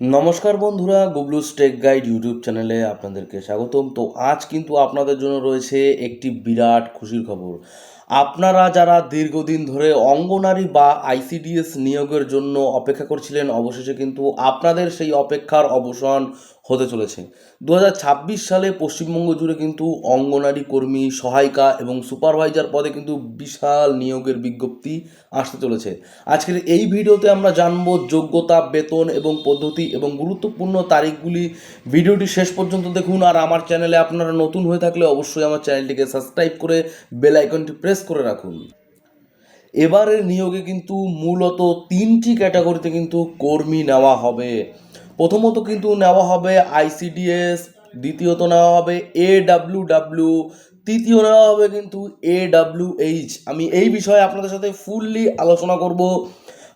নমস্কার বন্ধুরা Gublu stake guide YouTube চ্যানেলে আপনাদেরকে স্বাগতম। তো আজ কিন্তু আপনাদের জন্য রয়েছে একটি বিরাট খুশির খবর। আপনারা যারা দীর্ঘদিন ধরে অঙ্গনারী বা আইসিডিএস নিয়োগের জন্য অপেক্ষা করছিলেন, অবশেষে কিন্তু আপনাদের সেই অপেক্ষার অবসান হতে চলেছে। দু হাজার ছাব্বিশ সালে পশ্চিমবঙ্গ জুড়ে কিন্তু অঙ্গনারী কর্মী, সহায়িকা এবং সুপারভাইজার পদে কিন্তু বিশাল নিয়োগের বিজ্ঞপ্তি আসতে চলেছে। আজকের এই ভিডিওতে আমরা জানব যোগ্যতা, বেতন এবং পদ্ধতি এবং গুরুত্বপূর্ণ তারিখগুলি। ভিডিওটি শেষ পর্যন্ত দেখুন আর আমার চ্যানেলে আপনারা নতুন হয়ে থাকলে অবশ্যই আমার চ্যানেলটিকে সাবস্ক্রাইব করে বেল আইকনটি প্রেস করে রাখুন। এবারের নিয়োগে কিন্তু মূলত তিনটি ক্যাটাগরিতে কিন্তু কর্মী নেওয়া হবে। প্রথমত কিন্তু নেওয়া হবে আইসিডিএস দ্বিতীয়ত নেওয়া হবে এ ডাব্লিউ ডাব্লিউ, তৃতীয় নেওয়া হবে কিন্তু এ ডাব্লিউ এইচ। আমি এই বিষয়ে আপনাদের সাথে ফুললি আলোচনা করব।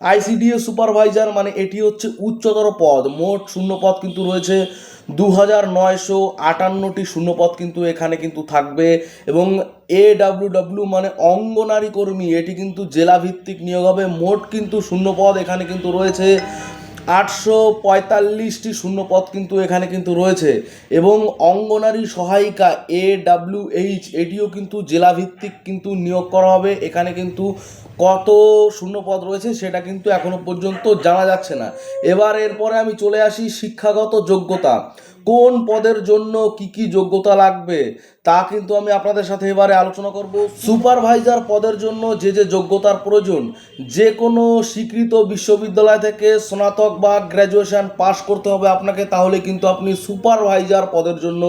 আইসিডিএস সুপারভাইজার মানে এটি হচ্ছে উচ্চতর পদ। মোট শূন্য পদ কিন্তু রয়েছে দু হাজার নয়শো আটান্নটি শূন্যপদ কিন্তু এখানে কিন্তু থাকবে। এবং এ ডাব্লিউ ডাব্লিউ মানে অঙ্গনারী কর্মী। এটি কিন্তু জেলা ভিত্তিক নিয়োগ হবে। মোট কিন্তু শূন্যপদ এখানে কিন্তু রয়েছে। আটশো পঁয়তাল্লিশটি শূন্যপদ কিন্তু এখানে কিন্তু রয়েছে। এবং অঙ্গনারী সহায়িকা এ ডাব্লিউ এইচ এটিও কিন্তু জেলাভিত্তিক কিন্তু নিয়োগ করা হবে। এখানে কিন্তু কত শূন্যপদ রয়েছে সেটা কিন্তু এখনও পর্যন্ত জানা যাচ্ছে না। এবার এরপরে আমি চলে আসি শিক্ষাগত যোগ্যতা। কোন পদের জন্য কি কি যোগ্যতা লাগবে তা কিন্তু আমি আপনাদের সাথে এবারে আলোচনা করব। সুপারভাইজার পদের জন্য যে যে যোগ্যতার প্রয়োজন যে কোনো স্বীকৃত বিশ্ববিদ্যালয় থেকে স্নাতক বা গ্র্যাজুয়েশন পাশ করতে হবে আপনাকে, তাহলে কিন্তু আপনি সুপারভাইজার পদের জন্য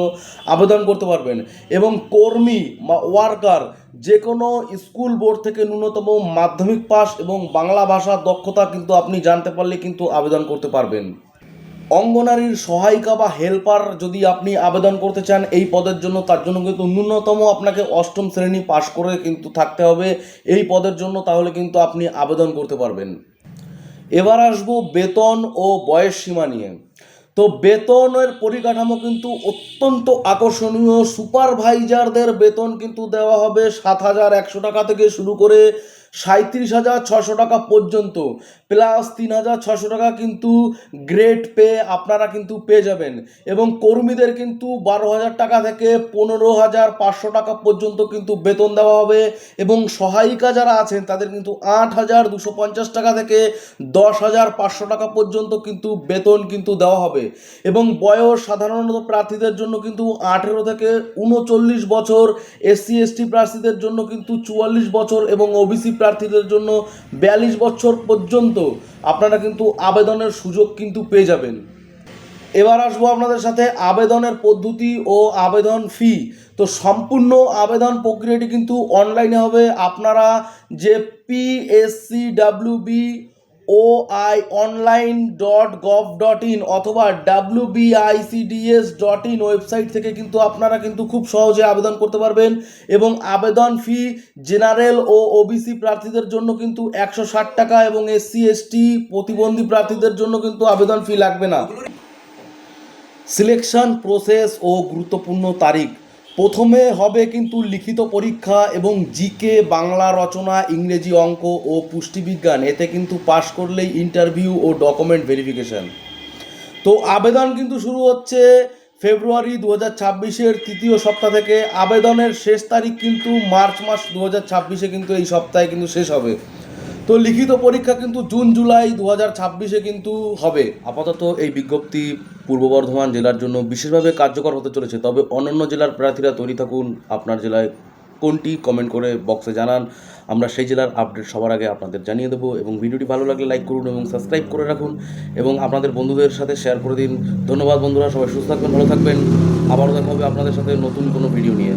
আবেদন করতে পারবেন। এবং কর্মী বা ওয়ার্কার যে কোনো স্কুল বোর্ড থেকে ন্যূনতম মাধ্যমিক পাস এবং বাংলা ভাষার দক্ষতা কিন্তু আপনি জানতে পারলে কিন্তু আবেদন করতে পারবেন। অঙ্গনারীর সহায়িকা বা হেল্পার যদি আপনি আবেদন করতে চান এই পদের জন্য, তার জন্য কিন্তু ন্যূনতম আপনাকে অষ্টম শ্রেণি পাশ করে কিন্তু থাকতে হবে। এই পদের জন্য তাহলে কিন্তু আপনি আবেদন করতে পারবেন। এবার আসব বেতন ও বয়স সীমা নিয়ে। তো বেতনের পরিকাঠামো কিন্তু অত্যন্ত আকর্ষণীয়। সুপারভাইজারদের বেতন কিন্তু দেওয়া হবে সাত হাজার একশো টাকা থেকে শুরু করে সাঁত্রিশ হাজার ছশো টাকা পর্যন্ত, প্লাস তিন হাজার ছশো টাকা কিন্তু গ্রেড পে আপনারা কিন্তু পেয়ে যাবেন। এবং কর্মীদের কিন্তু বারো হাজার টাকা থেকে পনেরো হাজার পাঁচশো টাকা পর্যন্ত কিন্তু বেতন দেওয়া হবে। এবং সহায়িকা যারা আছেন, তাদের কিন্তু আট হাজার দুশো পঞ্চাশ টাকা থেকে দশ হাজার পাঁচশো টাকা পর্যন্ত কিন্তু বেতন কিন্তু দেওয়া হবে। এবং বয়স সাধারণত প্রার্থীদের জন্য কিন্তু আঠেরো থেকে উনচল্লিশ বছর, এসসি, এসটি প্রার্থীদের জন্য কিন্তু চুয়াল্লিশ বছর এবং ওবিসি প্রার্থীদের জন্য বিয়াল্লিশ বছর পর্যন্ত আপনারা কিন্তু আবেদনের সুযোগ কিন্তু পেয়ে যাবেন। এবার আসব আপনাদের সাথে আবেদনের পদ্ধতি ও আবেদন ফি। তো সম্পূর্ণ আবেদন প্রক্রিয়াটি কিন্তু অনলাইনে হবে। আপনারা যে PSC WB O I online dot gov dot in অথবা W BICDS dot in website থেকে কিন্তু আপনারা কিন্তু খুব সহজে আবেদন করতে পারবেন এবং আবেদন ফি জেনারেল ও ওবিসি প্রার্থীদের জন্য কিন্তু একশো ষাট টাকা এবং এসসি এসটি প্রতিবন্ধী প্রার্থীদের জন্য কিন্তু আবেদন ফি লাগবে না। সিলেকশন প্রসেস ও গুরুত্বপূর্ণ তারিখ। প্রথমে হবে কিন্তু লিখিত পরীক্ষা এবং জিকে বাংলা রচনা, ইংরেজি অঙ্ক ও পুষ্টিবিজ্ঞান। এতে কিন্তু পাশ করলেই ইন্টারভিউ ও ডকুমেন্ট ভেরিফিকেশন তো আবেদন কিন্তু শুরু হচ্ছে ফেব্রুয়ারি দু হাজার ছাব্বিশের তৃতীয় সপ্তাহ থেকে। আবেদনের শেষ তারিখ কিন্তু মার্চ মাস দু হাজার ছাব্বিশে কিন্তু এই সপ্তাহে কিন্তু শেষ হবে। তো লিখিত পরীক্ষা কিন্তু জুন, জুলাই দু হাজার ছাব্বিশে কিন্তু হবে। আপাতত এই বিজ্ঞপ্তি পূর্ব বর্ধমান জেলার জন্য বিশেষভাবে কার্যকর হতে চলেছে। তবে অন্যান্য জেলার প্রার্থীরা তৈরি থাকুন, আপনার জেলায় কোনটি কমেন্ট করে বক্সে জানান। আমরা সেই জেলার আপডেট সবার আগে আপনাদের জানিয়ে দেবো এবং ভিডিওটি ভালো লাগলে লাইক করুন এবং সাবস্ক্রাইব করে রাখুন এবং আপনাদের বন্ধুদের সাথে শেয়ার করে দিন। ধন্যবাদ বন্ধুরা, সবাই সুস্থ থাকবেন, ভালো থাকবেন। আবারও দেখা হবে আপনাদের সাথে নতুন কোনো ভিডিও নিয়ে।